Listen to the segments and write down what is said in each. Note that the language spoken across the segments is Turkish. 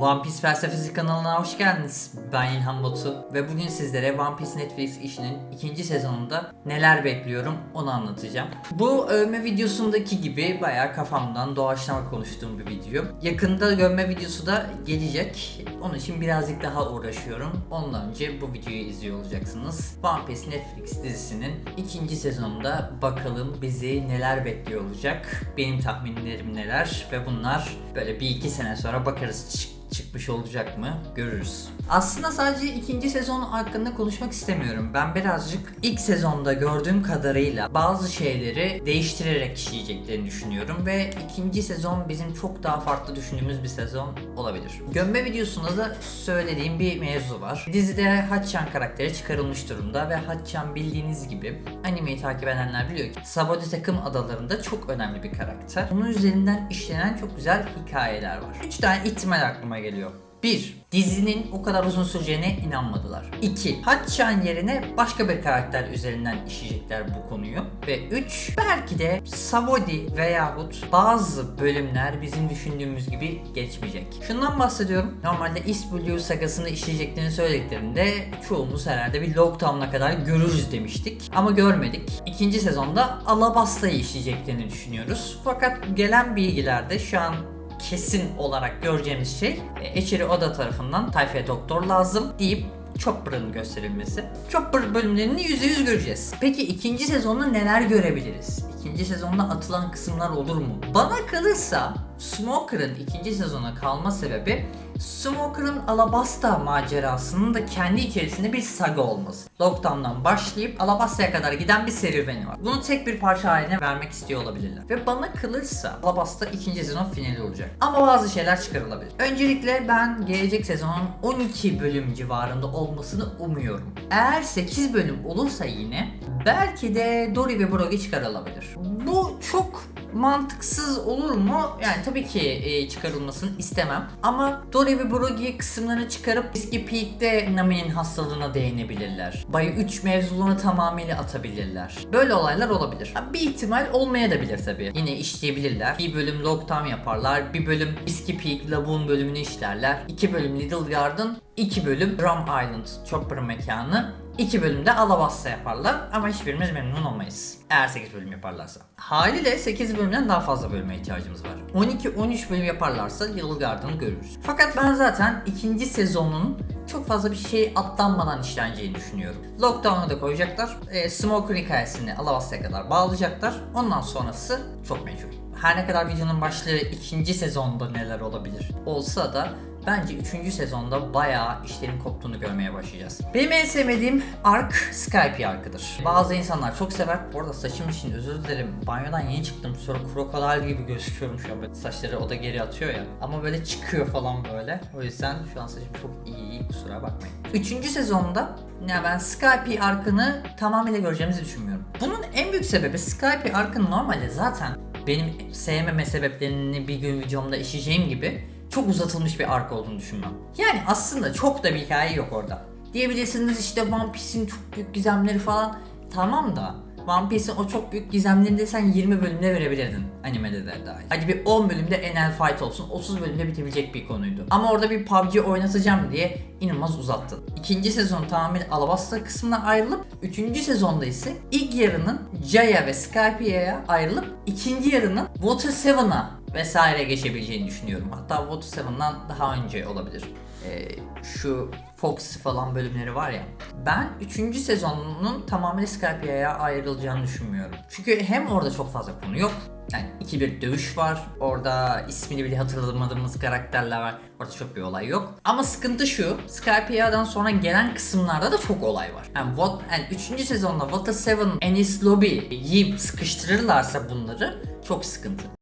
One Piece Felsefesi kanalına hoş geldiniz. Ben İlhan Batu ve bugün sizlere One Piece Netflix işinin ikinci sezonunda neler bekliyorum onu anlatacağım. Bu övme videosundaki gibi bayağı kafamdan doğaçlama konuştuğum bir video. Yakında gömme videosu da gelecek. Onun için birazcık daha uğraşıyorum. Ondan önce bu videoyu izliyor olacaksınız. One Piece Netflix dizisinin ikinci sezonunda bakalım bizi neler bekliyor olacak. Benim tahminlerim neler ve bunlar böyle bir iki sene sonra bakarız çık- çıkmış olacak mı görürüz. Aslında sadece ikinci sezon hakkında konuşmak istemiyorum. Ben birazcık ilk sezonda gördüğüm kadarıyla bazı şeyleri değiştirerek işleyeceklerini düşünüyorum ve ikinci sezon bizim çok daha farklı düşündüğümüz bir sezon olabilir. Gömme videosunda da söylediğim bir mevzu var. Dizide Hacchan karakteri çıkarılmış durumda ve Hacchan bildiğiniz gibi animeyi takip edenler biliyor ki Sabode takım adalarında çok önemli bir karakter. Onun üzerinden işlenen çok güzel hikayeler var. 3 tane ihtimal aklıma geliyor. 1. Dizinin o kadar uzun süreceğine inanmadılar. 2. Hacchan yerine başka bir karakter üzerinden işleyecekler bu konuyu. Ve 3. Belki de Savodi veyahut bazı bölümler bizim düşündüğümüz gibi geçmeyecek. Şundan bahsediyorum. Normalde East Blue sagasını işleyeceklerini söylediklerinde çoğumuz herhalde bir Lockdown'a kadar görürüz demiştik. Ama görmedik. İkinci sezonda Alabasta'yı işleyeceklerini düşünüyoruz. Fakat gelen bilgilerde şu an kesin olarak göreceğimiz şey Eçeri Oda tarafından tayfaya doktor lazım deyip Chopper'ın gösterilmesi. Chopper bölümlerini %100 göreceğiz. Peki ikinci sezonda neler görebiliriz? İkinci sezonda atılan kısımlar olur mu? Bana kalırsa Smoker'ın ikinci sezona kalma sebebi Smoker'ın Alabasta macerasının da kendi içerisinde bir saga olması. Lockdown'dan başlayıp Alabasta'ya kadar giden bir serüveni var. Bunu tek bir parça haline vermek istiyor olabilirler. Ve bana kalırsa Alabasta ikinci sezon finali olacak. Ama bazı şeyler çıkarılabilir. Öncelikle ben gelecek sezonun 12 bölüm civarında olmasını umuyorum. Eğer 8 bölüm olursa yine belki de Dory ve Brogy çıkarılabilir. Bu çok mantıksız olur mu? Yani tabii ki e, çıkarılmasını istemem. Ama Dory ve Brogy kısımlarını çıkarıp eski Peak'te Nami'nin hastalığına değinebilirler. Bay 3 mevzuluğunu tamamıyla atabilirler. Böyle olaylar olabilir. Ha, Bir ihtimal olmaya da bilir tabii. Yine işleyebilirler. Bir bölüm Lockdown yaparlar. Bir bölüm Whiskey Peak Lagoon bölümünü işlerler. İki bölüm Little Garden. iki bölüm Drum Island Chopper mekanı. İki bölümde Alabasta yaparlar ama hiçbirimiz memnun olmayız. Eğer 8 bölüm yaparlarsa. Haliyle 8 bölümden daha fazla bölüme ihtiyacımız var. 12-13 bölüm yaparlarsa Little Garden'ı görürüz. Fakat ben zaten ikinci sezonun çok fazla bir şey atlanmadan işleneceğini düşünüyorum. Lockdown'u da koyacaklar. E, Smoker hikayesini Alabasta'ya kadar bağlayacaklar. Ondan sonrası çok meçhul. Her ne kadar videonun başlığı ikinci sezonda neler olabilir olsa da Bence 3. sezonda bayağı işlerin koptuğunu görmeye başlayacağız. Benim en sevmediğim ark Skype arkıdır. Bazı insanlar çok sever. Bu arada saçım için özür dilerim. Banyodan yeni çıktım. Sonra krokodil gibi gözüküyorum şu an. Böyle saçları o da geri atıyor ya. Ama böyle çıkıyor falan böyle. O yüzden şu an saçım çok iyi. Kusura bakmayın. 3. sezonda ya ben Skype arkını tamamıyla göreceğimizi düşünmüyorum. Bunun en büyük sebebi Skype arkın normalde zaten benim sevmeme sebeplerini bir gün videomda işleyeceğim gibi çok uzatılmış bir arka olduğunu düşünmem. Yani aslında çok da bir hikaye yok orada. Diyebilirsiniz işte One Piece'in çok büyük gizemleri falan. Tamam da One Piece'in o çok büyük gizemlerini de sen 20 bölümde verebilirdin animede de dahil. Hadi bir 10 bölümde Enel Fight olsun 30 bölümde bitebilecek bir konuydu. Ama orada bir PUBG oynatacağım diye inanılmaz uzattın. İkinci sezon tamamen Alabasta kısmına ayrılıp üçüncü sezonda ise ilk yarının Jaya ve Skypie'ye ayrılıp ikinci yarının Water 7'a vesaire geçebileceğini düşünüyorum. Hatta Water 7'dan daha önce olabilir. Ee, şu Fox falan bölümleri var ya. Ben 3. sezonunun tamamıyla Skypie'ye ayrılacağını düşünmüyorum. Çünkü hem orada çok fazla konu yok. Yani iki bir dövüş var. Orada ismini bile hatırlamadığımız karakterler var. Orada çok bir olay yok. Ama sıkıntı şu. Skypie'den sonra gelen kısımlarda da çok olay var. Yani, what, yani 3. sezonda Water 7 Ennis Lobby'yi sıkıştırırlarsa bunları çok sıkıntı.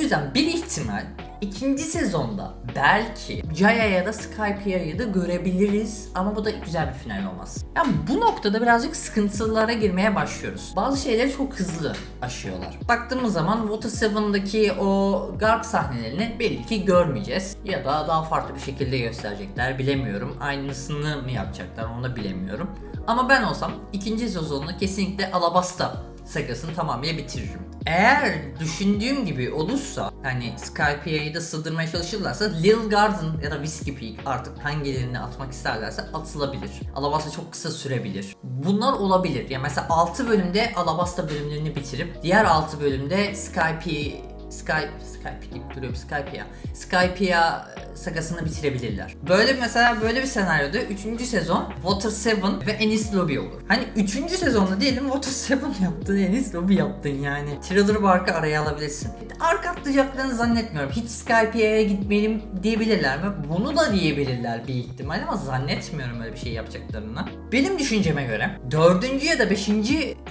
Yüzden bir ihtimal ikinci sezonda belki Jaya ya da Skypie'yi da görebiliriz ama bu da güzel bir final olmaz. Yani bu noktada birazcık sıkıntılara girmeye başlıyoruz. Bazı şeyleri çok hızlı aşıyorlar. Baktığımız zaman Water 7'daki o garp sahnelerini belki görmeyeceğiz ya da daha farklı bir şekilde gösterecekler bilemiyorum. Aynısını mı yapacaklar onu da bilemiyorum. Ama ben olsam ikinci sezonunu kesinlikle Alabasta sagasını tamamıyla bitiririm. Eğer düşündüğüm gibi olursa hani Skypia'yı da sığdırmaya çalışırlarsa Lil Garden ya da Whiskey Peak artık hangilerini atmak isterlerse atılabilir. Alabasta çok kısa sürebilir. Bunlar olabilir. Yani mesela 6 bölümde Alabasta bölümlerini bitirip diğer 6 bölümde Skype Skype, Skype deyip duruyorum Skype'ya. Skype'ya sagasını bitirebilirler. Böyle mesela böyle bir senaryoda 3. sezon Water 7 ve Ennis Lobby olur. Hani 3. sezonda diyelim Water 7 yaptın, Ennis Lobby yaptın yani. Thriller Bark'ı araya alabilirsin. Arka atlayacaklarını zannetmiyorum. Hiç Skype'ya gitmeyelim diyebilirler mi? Bunu da diyebilirler bir ihtimal ama zannetmiyorum öyle bir şey yapacaklarını. Benim düşünceme göre 4. ya da 5.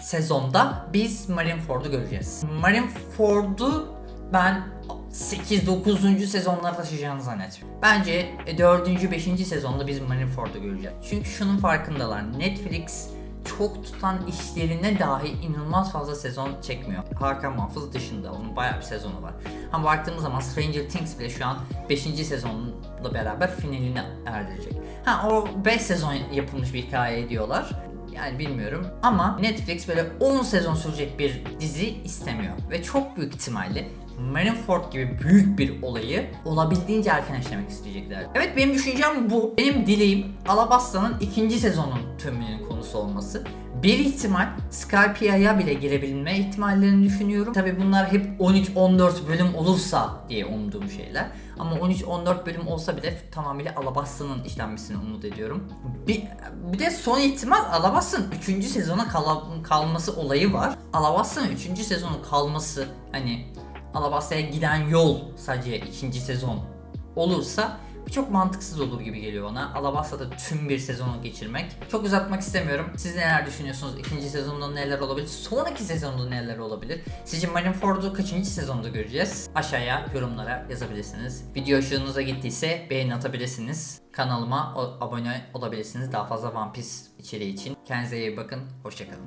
sezonda biz Marineford'u göreceğiz. Marineford'u ben 8-9. sezonlara taşıyacağını zannetmiyorum. Bence 4. 5. sezonda biz Marineford'u göreceğiz. Çünkü şunun farkındalar. Netflix çok tutan işlerine dahi inanılmaz fazla sezon çekmiyor. Hakan Mahfuz dışında onun bayağı bir sezonu var. Ama baktığımız zaman Stranger Things bile şu an 5. sezonla beraber finalini erdirecek. Ha o 5 sezon yapılmış bir hikaye diyorlar. Yani bilmiyorum ama Netflix böyle 10 sezon sürecek bir dizi istemiyor. Ve çok büyük ihtimalle Marineford gibi büyük bir olayı olabildiğince erken işlemek isteyecekler. Evet benim düşüncem bu. Benim dileğim Alabasta'nın ikinci sezonun tümünün konusu olması. Bir ihtimal Skypia'ya bile girebilme ihtimallerini düşünüyorum. Tabi bunlar hep 13-14 bölüm olursa diye umduğum şeyler. Ama 13-14 bölüm olsa bile tamamıyla Alabasta'nın işlenmesini umut ediyorum. Bir, bir de son ihtimal Alabasta'nın 3. sezona kal- kalması olayı var. Alabasta'nın 3. sezonu kalması hani Alabasta'ya giden yol sadece ikinci sezon olursa çok mantıksız olur gibi geliyor bana. Alabasta'da tüm bir sezonu geçirmek. Çok uzatmak istemiyorum. Siz neler düşünüyorsunuz? İkinci sezonda neler olabilir? Sonraki sezonda neler olabilir? Sizce Marineford'u kaçıncı sezonda göreceğiz? Aşağıya yorumlara yazabilirsiniz. Video hoşunuza gittiyse beğeni atabilirsiniz. Kanalıma abone olabilirsiniz daha fazla One Piece içeriği için. Kendinize iyi bakın. Hoşçakalın.